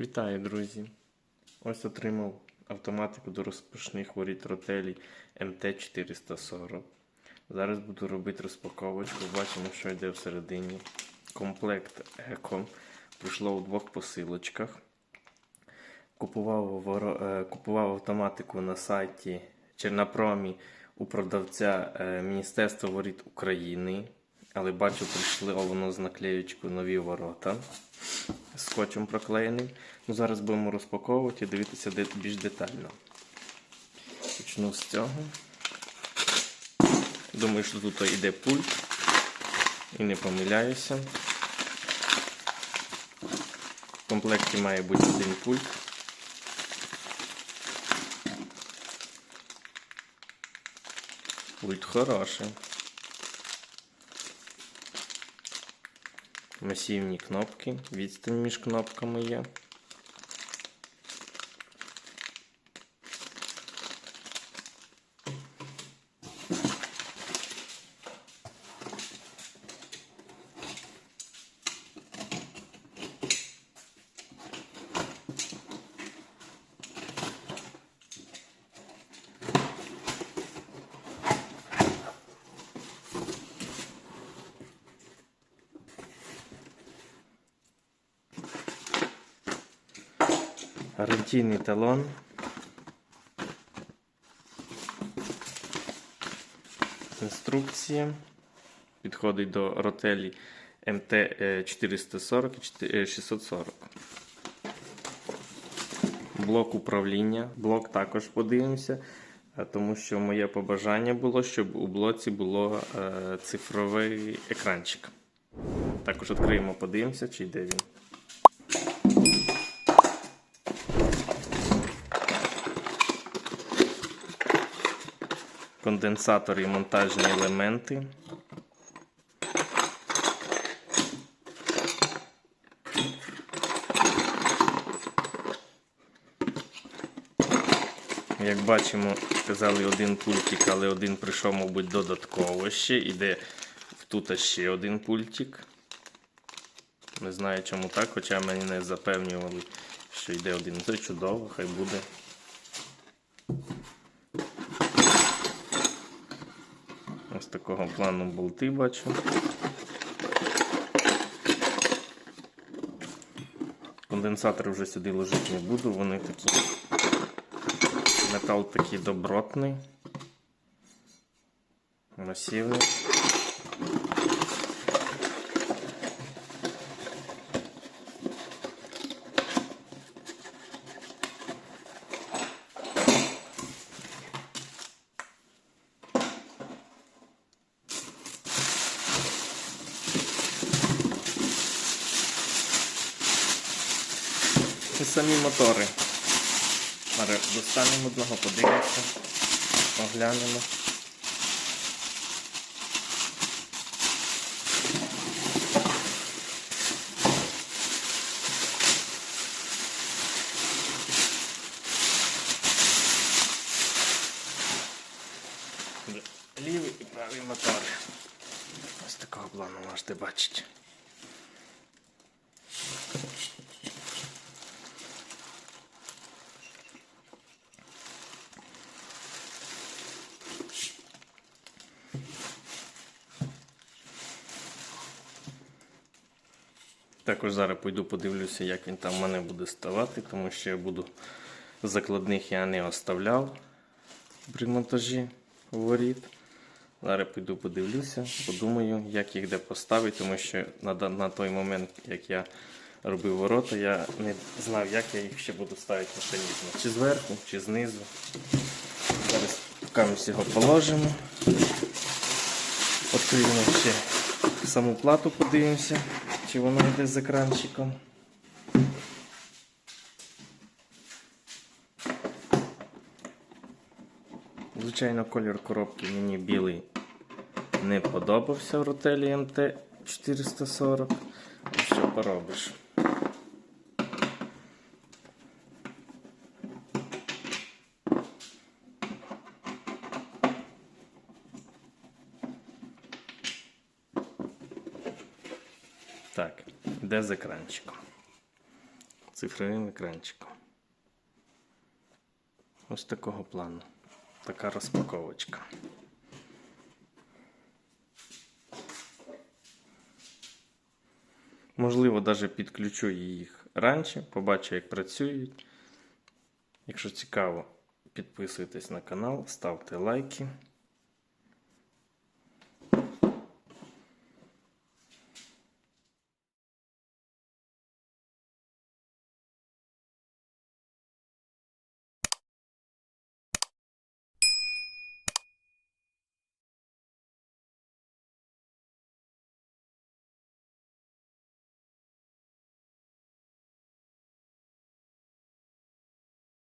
Вітаю, друзі! Ось отримав автоматику до розпашних воріт ротелі МТ-440. Зараз буду робити розпаковочку. Бачимо, що йде всередині. Комплект Еко. Прийшло у двох посилочках. Купував, е, купував автоматику на сайті Чернопромі у продавця е, Міністерства воріт України. Але бачу, прийшли воно з наклеєчкою нові ворота. Скотчем проклеєний. Ну, зараз будемо розпаковувати і дивитися більш детально. Почну з цього. Думаю, що тут йде пульт. І не помиляюся. В комплекті має бути один пульт. Пульт хороший. Масивні кнопки, відстань між кнопками є. Гарантійний талон. Інструкція. Підходить до ротелі МТ 440 і 640. Блок управління. Блок також подивимося, е, тому що моє побажання було, щоб у блоці було е, цифровий екранчик. Також відкриємо, подивимося, чи йде він. Конденсатор і монтажні елементи. Як бачимо, сказали один пультик, але один прийшов, мабуть, додатково ще. Іде тут ще один пультик. Не знаю, чому так, хоча мені не запевнювали, що йде один. Це чудово, хай буде. Такого плану болти бачу. Конденсатори вже сюди ложити не буду, вони такі. Метал такий добротний, масивний. І самі мотори. Достанемо одного, подивимося, оглянемо. Лівий і правий мотори. Ось такого плану можете бачити. Також зараз пойду подивлюся, як він там в мене буде ставати, тому що я буду закладних я не оставляв при монтажі воріт. Зараз піду подивлюся, подумаю, як їх де поставити, тому що на, на той момент, як я робив ворота, я не знав, як я їх ще буду ставити механізмом. Чи зверху, чи знизу. Зараз ми його положимо. Відкриємо ще саму плату, подивимося, чи воно йде з екранчиком. Звичайно, колір коробки мені білий не подобався в ротелі МТ 440. Ну, Що поробиш? Так, де з екранчиком? цифровим екранчиком. Ось такого плану. Така розпаковочка. Можливо, навіть підключу їх раніше, побачу, як працюють. Якщо цікаво, підписуйтесь на канал, ставте лайки.